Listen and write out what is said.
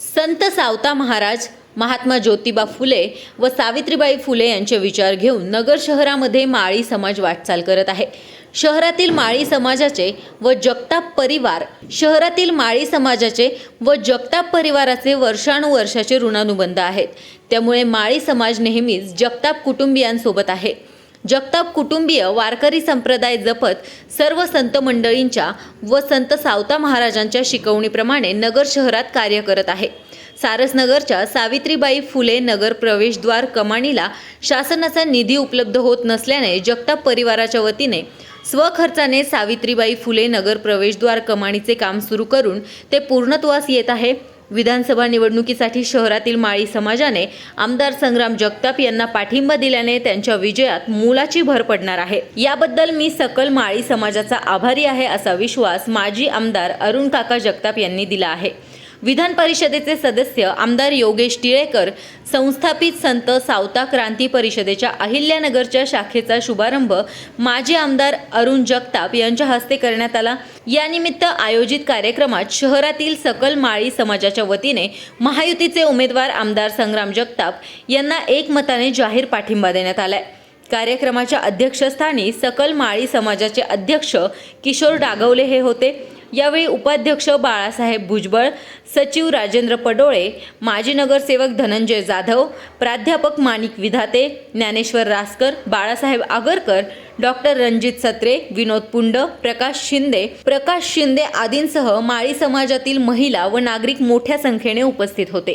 संत सावता महाराज महात्मा ज्योतिबा फुले व सावित्रीबाई फुले यांचे विचार घेऊन नगर शहरामध्ये माळी समाज वाटचाल करत आहे. शहरातील माळी समाजाचे व जगताप परिवार शहरातील माळी समाजाचे व जगताप परिवाराचे वर्षानुवर्षाचे ऋणानुबंध आहेत. त्यामुळे माळी समाज नेहमीच जगताप कुटुंबियांसोबत आहे. जगताप कुटुंबीय वारकरी संप्रदाय जपत सर्व संत मंडळींच्या व संत सावता महाराजांच्या शिकवणीप्रमाणे नगर शहरात कार्य करत आहे. सारसनगरच्या सावित्रीबाई फुले नगर प्रवेशद्वार कमानीला शासनाचा निधी उपलब्ध होत नसल्याने जगताप परिवाराच्या वतीने स्वखर्चाने सावित्रीबाई फुले नगर प्रवेशद्वार कमानीचे काम सुरू करून ते पूर्णत्वास येत आहे. विधानसभा निवडणुकीसाठी शहरातील माळी समाजाने आमदार संग्राम जगताप यांना पाठिंबा दिल्याने त्यांच्या विजयात मोलाची भर पडणार आहे. याबद्दल मी सकल माळी समाजाचा आभारी आहे असा विश्वास माजी आमदार अरुण काका जगताप यांनी दिला आहे. विधान परिषदेचे सदस्य आमदार योगेश टिळेकर संस्थापित संत सावता क्रांती परिषदेच्या अहिल्यानगरच्या शाखेचा शुभारंभ माजी आमदार अरुण जगताप यांच्या हस्ते करण्यात आला. यानिमित्त आयोजित कार्यक्रमात शहरातील सकल माळी समाजाच्या वतीने महायुतीचे उमेदवार आमदार संग्राम जगताप यांना एकमताने जाहीर पाठिंबा देण्यात आलाय. कार्यक्रमाच्या अध्यक्षस्थानी सकल माळी समाजाचे अध्यक्ष किशोर डागवले हे होते. यावेळी उपाध्यक्ष बाळासाहेब भुजबळ सचिव राजेंद्र पडोळे माजी नगरसेवक धनंजय जाधव प्राध्यापक माणिक विधाते ज्ञानेश्वर रासकर बाळासाहेब आगरकर डॉक्टर रणजित सत्रे विनोद पुंड प्रकाश शिंदे प्रकाश शिंदे आदींसह माळी समाजातील महिला व नागरिक मोठ्या संख्येने उपस्थित होते.